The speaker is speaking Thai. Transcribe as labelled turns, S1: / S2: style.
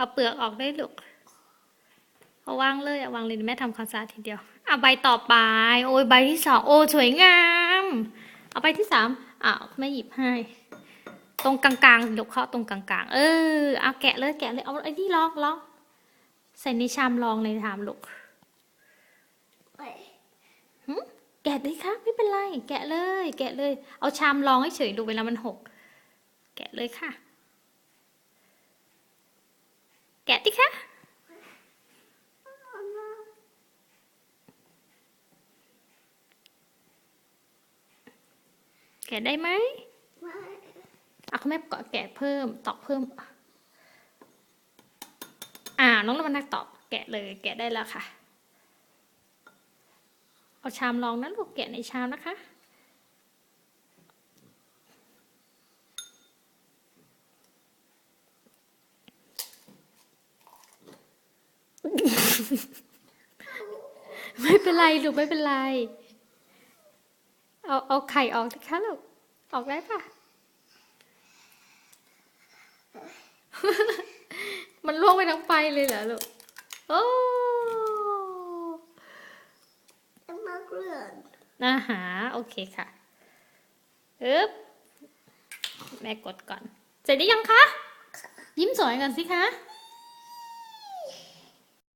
S1: เอาเปลือกออกได้ลูกเอาวางเลยเอาวางเลยเดี๋ยวแม่ทำความสะอาดทีเดียวอะใบต่อไป โอ้ยใบที่สองโอ้สวยงาม เอาใบที่สามอะแม่หยิบให้ ตรงกลางๆลูกเข้าตรงกลางๆ เออเอาแกะเลยแกะเลยเอาไอ้นี่ลองลองใส่ในชามลองเลยถามลูกแกะเลยค่ะไม่เป็นไร แกะเลย แกะเลย เอาชามรองให้เฉยดูเวลามันหก แกะเลยค่ะ แกะดิคะแกะได้ไหมอะคุณแม่ก็แกะเพิ่มตอกเพิ่ม อ่าน้องละมันนักตอบแกะเลยแกะได้แล้วค่ะ เอาชามรองนะลูกแกะในชามนะคะ ไม่เป็นไรลูกไม่เป็นไร เอาเอาไข่ออกนะคะลูก ออกได้ปะมันล่วงไปทั้งไปเลยเหรอลูก โอ้อาหาโอเคค่ะอึ๊บแม่กดก่อน เสร็จได้ยังคะ ยิ้มสวยกันสิคะ